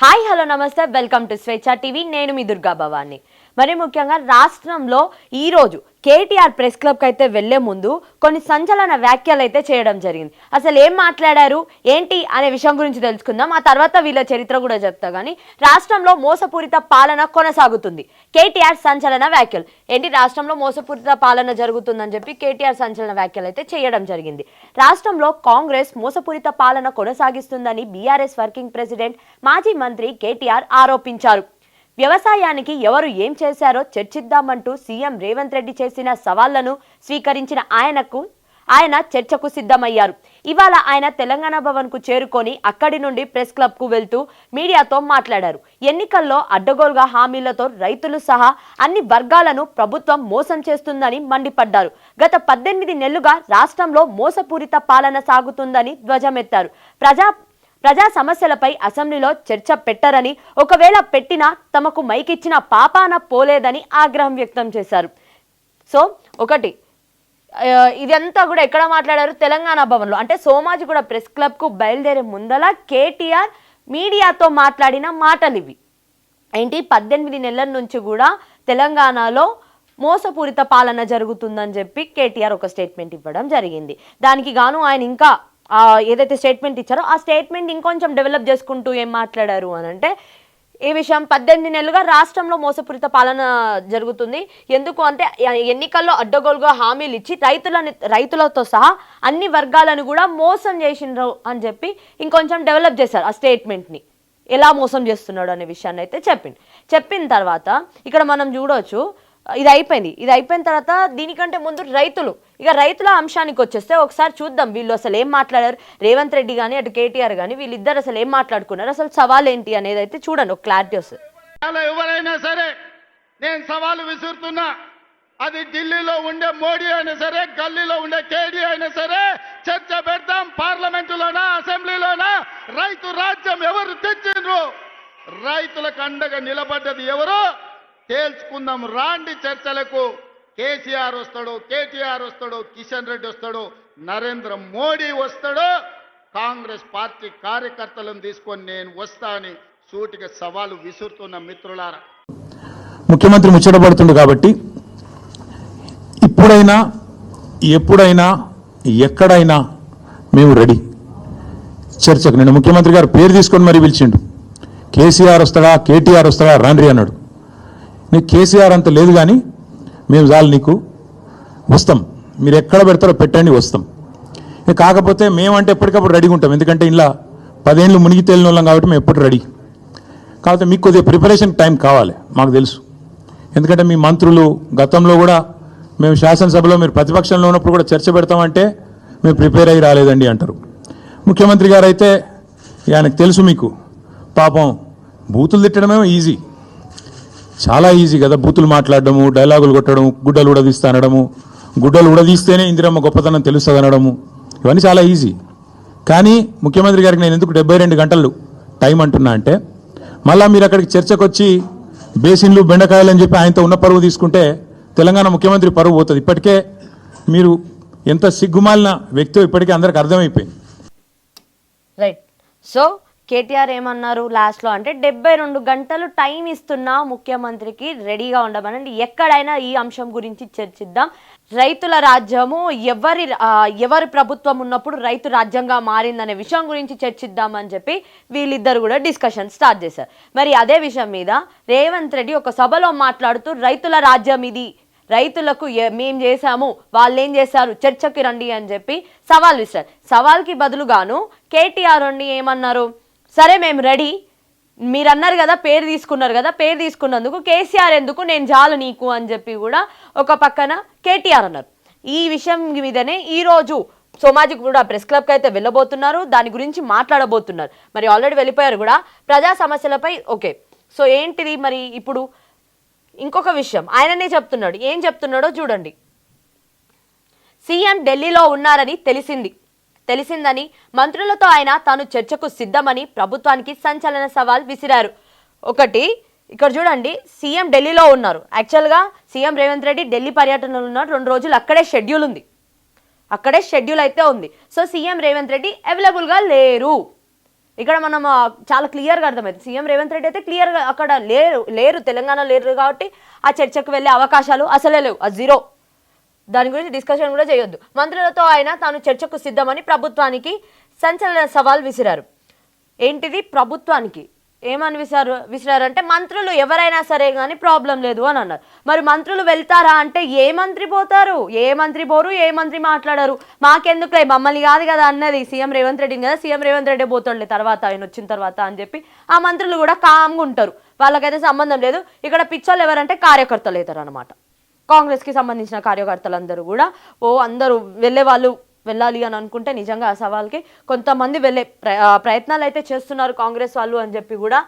Hi hello నమస్తే. Welcome to Swecha TV. నేను మీ దుర్గా భవాని. మరి ముఖ్యంగా రాష్ట్రంలో ఈరోజు కేటీఆర్ ప్రెస్ క్లబ్కి అయితే వెళ్ళే ముందు కొన్ని సంచలన వ్యాఖ్యలు అయితే చేయడం జరిగింది. అసలు ఏం మాట్లాడారు? ఏంటి? అనే విషయం గురించి తెలుసుకుందాం. ఆ తర్వాత వీళ్ళ చరిత్ర కూడా చెప్తా కానీ రాష్ట్రంలో మోసపూరిత పాలన కొనసాగుతుంది. కేటీఆర్ సంచలన వ్యాఖ్యలు. ఏంటి? రాష్ట్రంలో మోసపూరిత పాలన జరుగుతుందని చెప్పి కేటీఆర్ సంచలన వ్యాఖ్యలు అయితే చేయడం జరిగింది. రాష్ట్రంలో కాంగ్రెస్ మోసపూరిత పాలన కొనసాగిస్తుందని బీఆర్ఎస్ వర్కింగ్ ప్రెసిడెంట్ మాజీ మంత్రి కేటీఆర్ ఆరోపించారు. వ్యవసాయానికి ఎవరు ఏం చేశారో చర్చిద్దామంటూ సీఎం రేవంత్ రెడ్డి చేసిన సవాళ్ళను స్వీకరించిన ఆయనకు ఆయన చర్చకు సిద్ధమయ్యారు. ఇవాళ ఆయన తెలంగాణ భవన్కు చేరుకొని అక్కడి నుండి ప్రెస్ క్లబ్కు వెళ్తూ మీడియాతో మాట్లాడారు. ఎన్నికల్లో అడ్డగోలుగా హామీలతో రైతులు సహా అన్ని వర్గాలను ప్రభుత్వం మోసం చేస్తుందని మండిపడ్డారు. గత పద్దెనిమిది నెలలుగా రాష్ట్రంలో మోసపూరిత పాలన సాగుతుందని ధ్వజమెత్తారు. ప్రజా ప్రజా సమస్యలపై అసెంబ్లీలో చర్చ పెట్టరని ఒకవేళ పెట్టినా తమకు మైకిచ్చిన పాపాన పోలేదని ఆగ్రహం వ్యక్తం చేశారు. సో ఒకటి ఇదంతా కూడా ఎక్కడ మాట్లాడారు? తెలంగాణ భవన్లో. అంటే సోమాజిగూడ ప్రెస్ క్లబ్కు బయలుదేరే ముందల కేటీఆర్ మీడియాతో మాట్లాడిన మాటలు ఇవి ఏంటి? పద్దెనిమిది నెలల నుంచి కూడా తెలంగాణలో మోసపూరిత పాలన జరుగుతుందని చెప్పి కేటీఆర్ ఒక స్టేట్మెంట్ ఇవ్వడం జరిగింది. దానికి గాను ఆయన ఇంకా ఏదైతే స్టేట్మెంట్ ఇచ్చారో ఆ స్టేట్మెంట్ ఇంకొంచెం డెవలప్ చేసుకుంటూ ఏం మాట్లాడారు అని అంటే ఈ విషయం పద్దెనిమిది నెలలుగా రాష్ట్రంలో మోసపూరిత పాలన జరుగుతుంది. ఎందుకు అంటే ఎన్నికల్లో అడ్డగోలుగా హామీలు ఇచ్చి రైతులని రైతులతో సహా అన్ని వర్గాలను కూడా మోసం చేసిండ్రు అని చెప్పి ఇంకొంచెం డెవలప్ చేశారు ఆ స్టేట్మెంట్ని ఎలా మోసం చేస్తున్నాడు అనే విషయాన్ని అయితే చెప్పింది చెప్పిన తర్వాత ఇక్కడ మనం చూడవచ్చు ఇది అయిపోయింది. ఇది అయిపోయిన తర్వాత దీనికంటే ముందు రైతులు ఇక రైతుల అంశానికి వచ్చేస్తే ఒకసారి చూద్దాం వీళ్ళు అసలు ఏం మాట్లాడారు. రేవంత్ రెడ్డి కానీ అటు కేటీఆర్ కానీ వీళ్ళిద్దరు అసలు ఏం మాట్లాడుకున్నారు? అసలు సవాల్ ఏంటి అనేది అయితే చూడండి ఒక క్లారిటీ వస్తుంది. ఎవరైనా సరే నేను సవాలు విసురుతున్నా. అది ఢిల్లీలో ఉండే మోడీ అయినా సరే గల్లీలో ఉండే కేడీ అయినా సరే చర్చ పెడతాం పార్లమెంటులోనా అసెంబ్లీలోనా? రైతు రాజ్యం ఎవరు తెచ్చిండ్రు? రైతులకు అండగా నిలబడ్డది ఎవరు? తేల్చుకుందాం. రాండి చర్చలకు. కేసీఆర్ వస్తాడు కేటీఆర్ వస్తాడు కిషన్ రెడ్డి వస్తాడు నరేంద్ర మోడీ వస్తాడు కాంగ్రెస్ పార్టీ కార్యకర్తలను తీసుకొని నేను వస్తా అని సూటిగా సవాలు విసురుతున్న మిత్రులారా. ముఖ్యమంత్రి ముచ్చటపడుతుండు కాబట్టి ఇప్పుడైనా ఎప్పుడైనా ఎక్కడైనా మేము రెడీ. చర్చకు నేను ముఖ్యమంత్రి గారు పేరు తీసుకొని మరీ పిలిచిండు. కేసీఆర్ వస్తాడా కేటీఆర్ వస్తాడా రాండ్రి అన్నాడు. నీకు కేసీఆర్ అంత లేదు కానీ మేము చాలు నీకు వస్తాం. మీరు ఎక్కడ పెడతారో పెట్టండి వస్తాం. ఇక కాకపోతే మేమంటే ఎప్పటికప్పుడు రెడీగా ఉంటాం. ఎందుకంటే ఇలా పదేళ్ళు మునిగి తేలిన వాళ్ళం కాబట్టి మేము ఎప్పుడు రెడీ కాకపోతే మీకు కొద్దిగా ప్రిపరేషన్ టైం కావాలి మాకు తెలుసు. ఎందుకంటే మీ మంత్రులు గతంలో కూడా మేము శాసనసభలో మీరు ప్రతిపక్షంలో ఉన్నప్పుడు కూడా చర్చ పెడతామంటే మేము ప్రిపేర్ అయ్యి రాలేదండి అంటారు. ముఖ్యమంత్రి గారు అయితే ఆయనకు తెలుసు మీకు పాపం బూతులు తిట్టడమేమో ఈజీ చాలా ఈజీ కదా. బూతులు మాట్లాడడము డైలాగులు కొట్టడం గుడ్డలు ఉడదీస్తా అనడము. గుడ్డలు ఉడదీస్తేనే ఇందిరమ్మ గొప్పతనం తెలుస్తుంది అనడము. ఇవన్నీ చాలా ఈజీ కానీ ముఖ్యమంత్రి గారికి నేను ఎందుకు డెబ్బై రెండు గంటలు టైం అంటున్నా అంటే మళ్ళా మీరు అక్కడికి చర్చకు వచ్చి బేసిన్లు బెండకాయలు అని చెప్పి ఆయనతో ఉన్న పరువు తీసుకుంటే తెలంగాణ ముఖ్యమంత్రి పరువు పోతుంది. ఇప్పటికే మీరు ఎంత సిగ్గుమాలిన వ్యక్తి ఇప్పటికే అందరికి అర్థమైపోయింది. రైట్ సో కేటీఆర్ ఏమన్నారు లాస్ట్లో అంటే డెబ్బై రెండు గంటలు టైం ఇస్తున్నా ముఖ్యమంత్రికి రెడీగా ఉండమనండి. ఎక్కడైనా ఈ అంశం గురించి చర్చిద్దాం. రైతుల రాజ్యము ఎవరి ఎవరి ప్రభుత్వం ఉన్నప్పుడు రైతు రాజ్యంగా మారిందనే విషయం గురించి చర్చిద్దామని చెప్పి వీళ్ళిద్దరు కూడా డిస్కషన్ స్టార్ట్ చేశారు. మరి అదే విషయం మీద రేవంత్ రెడ్డి ఒక సభలో మాట్లాడుతూ రైతుల రాజ్యం ఇది. రైతులకు మేం చేశాము. వాళ్ళు ఏం చేశారు? చర్చకి రండి అని చెప్పి సవాల్ విసిరారు. సవాల్కి బదులుగాను కేటీఆర్ అండి ఏమన్నారు? సరే మేము రెడీ. మీరు అన్నారు కదా పేరు తీసుకున్నారు కదా పేరు తీసుకున్నందుకు కేసీఆర్ ఎందుకు నేను చాలు నీకు అని చెప్పి కూడా ఒక పక్కన కేటీఆర్ అన్నారు. ఈ విషయం మీదనే ఈరోజు సోమాజిక్ కూడా ప్రెస్ క్లబ్కి అయితే వెళ్ళబోతున్నారు దాని గురించి మాట్లాడబోతున్నారు. మరి ఆల్రెడీ వెళ్ళిపోయారు కూడా ప్రజా సమస్యలపై ఓకే. సో ఏంటిది మరి ఇప్పుడు? ఇంకొక విషయం ఆయననే చెప్తున్నాడు. ఏం చెప్తున్నాడో చూడండి. సీఎం ఢిల్లీలో ఉన్నారని తెలిసింది. తెలిసిందని మంత్రులతో ఆయన తాను చర్చకు సిద్ధమని ప్రభుత్వానికి సంచలన సవాల్ విసిరారు. ఒకటి ఇక్కడ చూడండి సీఎం ఢిల్లీలో ఉన్నారు. యాక్చువల్గా సీఎం రేవంత్ రెడ్డి ఢిల్లీ పర్యటనలో ఉన్నారు రెండు రోజులు అక్కడే షెడ్యూల్ ఉంది. అక్కడే షెడ్యూల్ అయితే ఉంది. సో సీఎం రేవంత్ రెడ్డి అవైలబుల్గా లేరు. ఇక్కడ మనం చాలా క్లియర్గా అర్థమైంది. సీఎం రేవంత్ రెడ్డి అయితే క్లియర్గా అక్కడ లేరు లేరు తెలంగాణ లేరు కాబట్టి ఆ చర్చకు వెళ్ళే అవకాశాలు అసలే లేవు. ఆ జీరో. దాని గురించి డిస్కషన్ కూడా చేయొద్దు. మంత్రులతో ఆయన తాను చర్చకు సిద్ధమని ప్రభుత్వానికి సంచలన సవాల్ విసిరారు. ఏంటిది? ప్రభుత్వానికి. ఏమని విసిరారు విసిరారంటే మంత్రులు ఎవరైనా సరే కానీ ప్రాబ్లం లేదు అని అన్నారు. మరి మంత్రులు వెళ్తారా అంటే ఏ మంత్రి పోతారు? ఏ మంత్రి పోరు? ఏ మంత్రి మాట్లాడరు? మాకెందుకులే? మమ్మల్ని కాదు కదా అన్నది. సీఎం రేవంత్ రెడ్డిని కదా సీఎం రేవంత్ రెడ్డి పోతాడులే తర్వాత ఆయన వచ్చిన తర్వాత అని చెప్పి ఆ మంత్రులు కూడా కామ్గా ఉంటారు. వాళ్ళకైతే సంబంధం లేదు. ఇక్కడ పిచ్చోళ్ళు ఎవరంటే కార్యకర్తలు అవుతారు అనమాట కాంగ్రెస్కి సంబంధించిన కార్యకర్తలందరూ కూడా ఓ అందరూ వెళ్ళే వాళ్ళు వెళ్ళాలి అని అనుకుంటే నిజంగా ఆ సవాల్కి కొంతమంది వెళ్ళే ప్ర- ప్రయత్నాలు అయితే చేస్తున్నారు కాంగ్రెస్ వాళ్ళు అని చెప్పి కూడా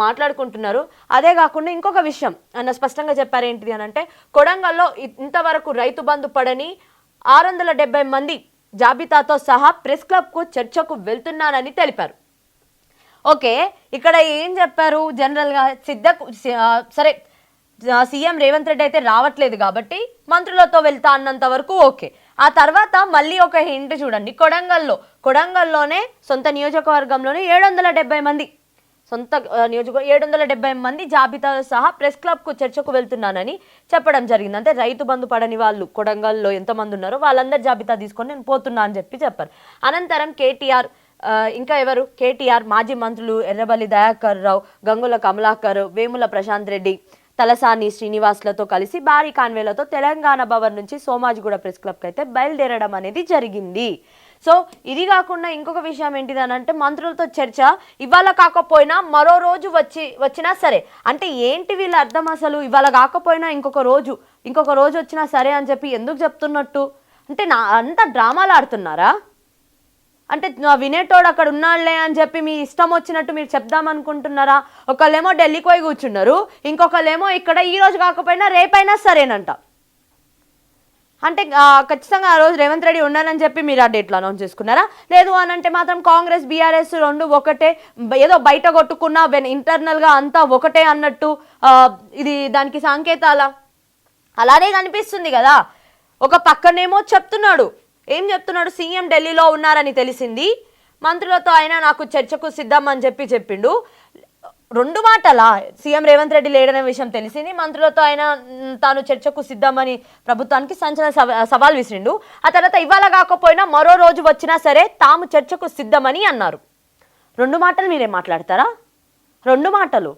మాట్లాడుకుంటున్నారు. అదే కాకుండా ఇంకొక విషయం ఆయన స్పష్టంగా చెప్పారు ఏంటిది అని అంటే కొడంగల్లో ఇంతవరకు రైతు బంధు పడని ఆరు వందల డెబ్బై మంది జాబితాతో సహా ప్రెస్ క్లబ్కు చర్చకు వెళ్తున్నానని తెలిపారు. ఓకే ఇక్కడ ఏం చెప్పారు జనరల్గా సిద్ధకు సరే సీఎం రేవంత్ రెడ్డి అయితే రావట్లేదు కాబట్టి మంత్రులతో వెళ్తా అన్నంత వరకు ఓకే. ఆ తర్వాత మళ్ళీ ఒక హింట్ చూడండి. కొడంగల్లో కొడంగల్లోనే సొంత నియోజకవర్గంలోనే ఏడు వందల డెబ్బై మంది సొంత నియోజక ఏడు వందల డెబ్బై మంది జాబితాతో సహా ప్రెస్ క్లబ్కు చర్చకు వెళ్తున్నానని చెప్పడం జరిగింది. అంటే రైతు బంధు పడని వాళ్ళు కొడంగల్లో ఎంతమంది ఉన్నారో వాళ్ళందరి జాబితా తీసుకొని నేను పోతున్నా అని చెప్పి చెప్పారు. అనంతరం కేటీఆర్ ఇంకా ఎవరు? కేటీఆర్ మాజీ మంత్రులు ఎర్రబల్లి దయాకర్ రావు గంగుల కమలాకర్ వేముల ప్రశాంత్ రెడ్డి తలసాని శ్రీనివాస్లతో కలిసి భారీ కాన్వేలతో తెలంగాణ భవన్ నుంచి సోమాజిగూడ ప్రెస్ క్లబ్కి అయితే బయలుదేరడం అనేది జరిగింది. సో ఇది కాకుండా ఇంకొక విషయం ఏంటిదనంటే మంత్రులతో చర్చ ఇవాళ కాకపోయినా మరో రోజు వచ్చి వచ్చినా సరే. అంటే ఏంటి వీళ్ళ అర్థం అసలు? ఇవాళ కాకపోయినా ఇంకొక రోజు ఇంకొక రోజు వచ్చినా సరే అని చెప్పి ఎందుకు చెప్తున్నట్టు? అంటే నా అంత డ్రామాలు ఆడుతున్నారా? అంటే వినేటోడు అక్కడ ఉన్నాడులే అని చెప్పి మీ ఇష్టం వచ్చినట్టు మీరు చెప్దాం అనుకుంటున్నారా ఒకళ్ళేమో ఢిల్లీకి పోయి కూర్చున్నారు ఇంకొకళ్ళేమో ఇక్కడ ఈ రోజు కాకపోయినా రేపైనా సరేనంట. అంటే ఖచ్చితంగా ఆ రోజు రేవంత్ రెడ్డి ఉండాలని చెప్పి మీరు ఆ డేట్లో అనౌన్స్ చేసుకున్నారా? లేదు అని అంటే మాత్రం కాంగ్రెస్ బీఆర్ఎస్ రెండు ఒకటే ఏదో బయట కొట్టుకున్నా వెన్ ఇంటర్నల్గా అంతా ఒకటే అన్నట్టు ఇది దానికి సంకేతాల. అలానే కనిపిస్తుంది కదా. ఒక పక్కనేమో చెప్తున్నాడు. ఏం చెప్తున్నాడు? సీఎం ఢిల్లీలో ఉన్నారని తెలిసింది. మంత్రులతో ఆయన నాకు చర్చకు సిద్ధం అని చెప్పి చెప్పిండు. రెండు మాటలా? సీఎం రేవంత్ రెడ్డి లేడనే విషయం తెలిసింది. మంత్రులతో ఆయన తాను చర్చకు సిద్ధమని ప్రభుత్వానికి సంచలన సవాల్ విసిరిండు. ఆ తర్వాత ఇవాళ కాకపోయినా మరో రోజు వచ్చినా సరే తాము చర్చకు సిద్ధమని అన్నారు. రెండు మాటలు మీరే మాట్లాడతారా? రెండు మాటలు.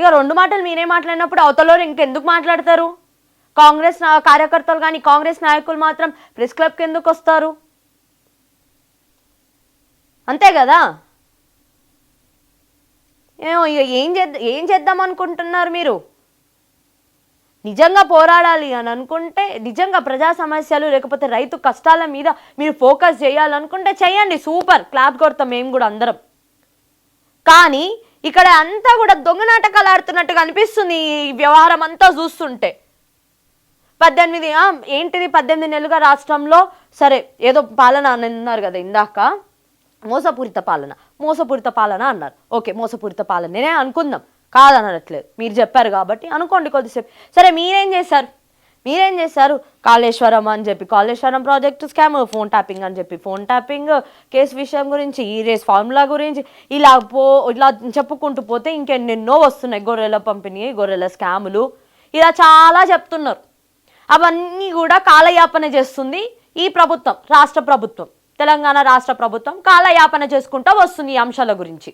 ఇక రెండు మాటలు మీరే మాట్లాడినప్పుడు అవతలలో ఇంకెందుకు మాట్లాడతారు? కాంగ్రెస్ కార్యకర్తలు కానీ కాంగ్రెస్ నాయకులు మాత్రం ప్రెస్ క్లబ్కి ఎందుకు వస్తారు? అంతే కదా? ఏమో ఇక ఏం చేద్దాం ఏం చేద్దాం అనుకుంటున్నారు మీరు? నిజంగా పోరాడాలి అని అనుకుంటే నిజంగా ప్రజా సమస్యలు లేకపోతే రైతు కష్టాల మీద మీరు ఫోకస్ చేయాలనుకుంటే చేయండి. సూపర్! క్లాప్ కొడతాం మేము కూడా అందరం. కానీ ఇక్కడ అంతా కూడా దొంగ నాటకాలు ఆడుతున్నట్టుగా అనిపిస్తుంది ఈ వ్యవహారం అంతా చూస్తుంటే. పద్దెనిమిది ఏంటిది పద్దెనిమిది నెలలుగా రాష్ట్రంలో? సరే ఏదో పాలన అని అన్నారు కదా ఇందాక. మోసపూరిత పాలన మోసపూరిత పాలన అన్నారు. ఓకే మోసపూరిత పాలననే అనుకుందాం. కాదనట్లేదు. మీరు చెప్పారు కాబట్టి అనుకోండి కొద్దిసేపు. సరే మీరేం చేశారు? మీరేం చేశారు? కాళేశ్వరం అని చెప్పి Kaleshwaram project scam phone tapping అని చెప్పి ఫోన్ ట్యాపింగ్ కేసు విషయం గురించి ఈ రేస్ ఫార్ములా గురించి ఇలా పో ఇలా చెప్పుకుంటూ పోతే ఇంకెన్నెన్నో వస్తున్నాయి గొర్రెల పంపిణీ గొర్రెల స్కాములు. ఇలా చాలా చెప్తున్నారు. అవన్నీ కూడా కాలయాపన చేస్తుంది ఈ ప్రభుత్వం రాష్ట్ర ప్రభుత్వం తెలంగాణ రాష్ట్ర ప్రభుత్వం కాలయాపన చేసుకుంటూ వస్తుంది ఈ అంశాల గురించి.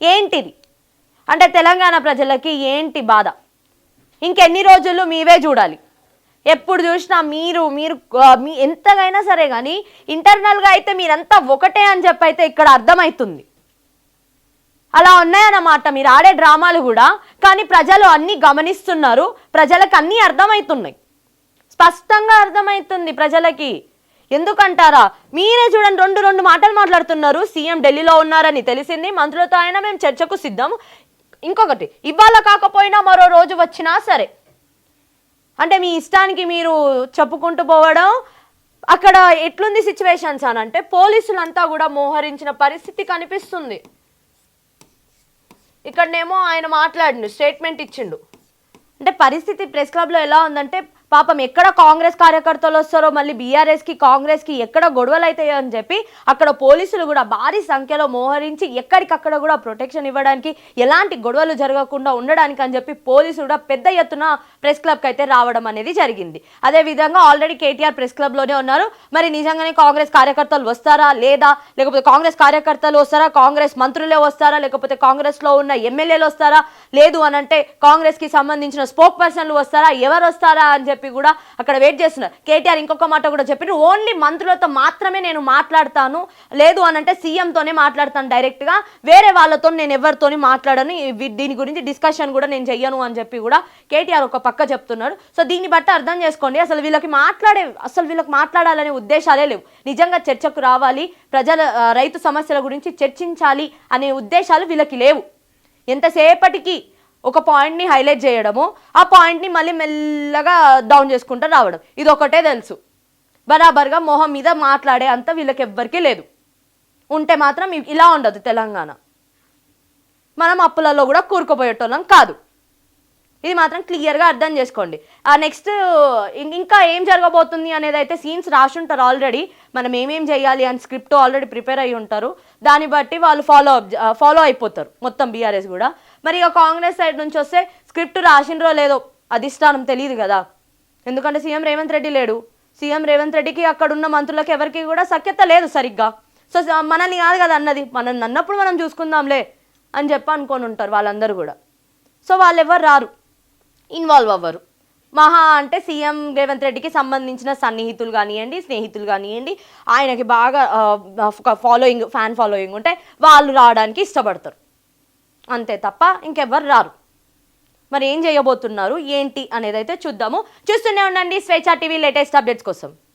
ఏంటిది? అంటే తెలంగాణ ప్రజలకి ఏంటి బాధ? ఇంకెన్ని రోజులు మీవే చూడాలి. ఎప్పుడు చూసినా మీరు మీరు మీ ఎంతగైనా సరే కానీ ఇంటర్నల్గా అయితే మీరంతా ఒకటే అని చెప్పి అయితే ఇక్కడ అర్థమవుతుంది అలా ఉన్నాయన్నమాట. మీరు ఆడే డ్రామాలు కూడా. కానీ ప్రజలు అన్నీ గమనిస్తున్నారు. ప్రజలకు అన్నీ అర్థమవుతున్నాయి స్పష్టంగా అర్థమవుతుంది ప్రజలకి. ఎందుకంటారా? మీరే చూడండి రెండు రెండు మాటలు మాట్లాడుతున్నారు. సీఎం ఢిల్లీలో ఉన్నారని తెలిసింది. మంత్రులతో అయినా మేము చర్చకు సిద్ధం. ఇంకొకటి ఇవాళ కాకపోయినా మరో రోజు వచ్చినా సరే. అంటే మీ ఇష్టానికి మీరు చెప్పుకుంటూ పోవడం అక్కడ ఎట్లుంది సిచ్యువేషన్స్ అని అంటే పోలీసులంతా కూడా మోహరించిన పరిస్థితి కనిపిస్తుంది. ఇక్కడనేమో ఆయన మాట్లాడిండు స్టేట్మెంట్ ఇచ్చిండు. అంటే పరిస్థితి ప్రెస్ క్లబ్లో ఎలా ఉందంటే పాపం ఎక్కడ కాంగ్రెస్ కార్యకర్తలు వస్తారో మళ్ళీ బీఆర్ఎస్కి కాంగ్రెస్కి ఎక్కడ గొడవలు అవుతాయో అని చెప్పి అక్కడ పోలీసులు కూడా భారీ సంఖ్యలో మోహరించి ఎక్కడికక్కడ కూడా ప్రొటెక్షన్ ఇవ్వడానికి ఎలాంటి గొడవలు జరగకుండా ఉండడానికి అని చెప్పి పోలీసులు కూడా పెద్ద ఎత్తున ప్రెస్ క్లబ్కి అయితే రావడం అనేది జరిగింది. అదే విధంగా ఆల్రెడీ కేటీఆర్ ప్రెస్ క్లబ్లోనే ఉన్నారు. మరి నిజంగానే కాంగ్రెస్ కార్యకర్తలు వస్తారా లేదా? లేకపోతే కాంగ్రెస్ కార్యకర్తలు వస్తారా కాంగ్రెస్ మంత్రులే వస్తారా లేకపోతే కాంగ్రెస్లో ఉన్న ఎమ్మెల్యేలు వస్తారా? లేదు అనంటే కాంగ్రెస్కి సంబంధించిన స్పోక్ పర్సన్లు వస్తారా ఎవరు వస్తారా అని చెప్పి కూడా అక్కడ వెయిట్ చేస్తున్నారు. కేటీఆర్ ఇంకొక మాట కూడా చెప్పారు. ఓన్లీ మంత్రులతో మాత్రమే నేను మాట్లాడతాను. లేదు అని అంటే సీఎంతోనే మాట్లాడతాను డైరెక్ట్గా వేరే వాళ్ళతో నేను ఎవరితోని మాట్లాడను. దీని గురించి డిస్కషన్ కూడా నేను చెయ్యను అని చెప్పి కూడా కేటీఆర్ ఒక పక్క చెప్తున్నాడు సో దీన్ని బట్టి అర్థం చేసుకోండి. అసలు వీళ్ళకి మాట్లాడే అసలు వీళ్ళకి మాట్లాడాలనే ఉద్దేశాలే లేవు. నిజంగా చర్చకు రావాలి. ప్రజల రైతు సమస్యల గురించి చర్చించాలి అనే ఉద్దేశాలు వీళ్ళకి లేవు. ఎంతసేపటికి ఒక పాయింట్ని హైలైట్ చేయడము ఆ పాయింట్ని మళ్ళీ మెల్లగా డౌన్ చేసుకుంటూ రావడం. ఇది ఒకటే తెలుసు. బరాబర్గా మొహం మీద మాట్లాడే అంత వీళ్ళకి ఎవ్వరికీ లేదు. ఉంటే మాత్రం ఇలా ఉండదు తెలంగాణ. మనం అప్పులలో కూడా కూరుకుపోయేటోళ్ళం కాదు. ఇది మాత్రం క్లియర్గా అర్థం చేసుకోండి. ఆ నెక్స్ట్ ఇంకా ఏం జరగబోతుంది అనేది అయితే సీన్స్ రాసి ఉంటారు ఆల్రెడీ మనం ఏమేం చేయాలి అని స్క్రిప్ట్ ఆల్రెడీ ప్రిపేర్ అయ్యి ఉంటారు. దాన్ని బట్టి వాళ్ళు ఫాలో అప్ ఫాలో అయిపోతారు. మొత్తం బీఆర్ఎస్ కూడా. మరి ఇక కాంగ్రెస్ సైడ్ నుంచి వస్తే స్క్రిప్ట్ రాసిండ్రో లేదో అధిష్టానం తెలియదు కదా. ఎందుకంటే సీఎం రేవంత్ రెడ్డి లేడు. సీఎం రేవంత్ రెడ్డికి అక్కడ ఉన్న మంత్రులకు ఎవరికి కూడా సఖ్యత లేదు సరిగ్గా. సో మనల్ని కాదు కదా అన్నది. మనల్ని అన్నప్పుడు మనం చూసుకుందాంలే అని చెప్పి అనుకొని ఉంటారు వాళ్ళందరూ కూడా. సో వాళ్ళు ఎవరు రారు. ఇన్వాల్వ్ అవ్వరు. మహా అంటే సీఎం రేవంత్ రెడ్డికి సంబంధించిన సన్నిహితులు కానివ్వండి స్నేహితులు కానివ్వండి ఆయనకి బాగా ఫాలోయింగ్ ఫ్యాన్ ఫాలోయింగ్ ఉంటే వాళ్ళు రావడానికి ఇష్టపడతారు. అంతే తప్ప ఇంకెవ్వరు రారు. మరి ఏం చేయబోతున్నారు? ఏంటి? అనేది అయితే చూద్దాము. చూస్తూనే ఉండండి స్వేచ్ఛ టీవీ లేటెస్ట్ అప్డేట్స్ కోసం.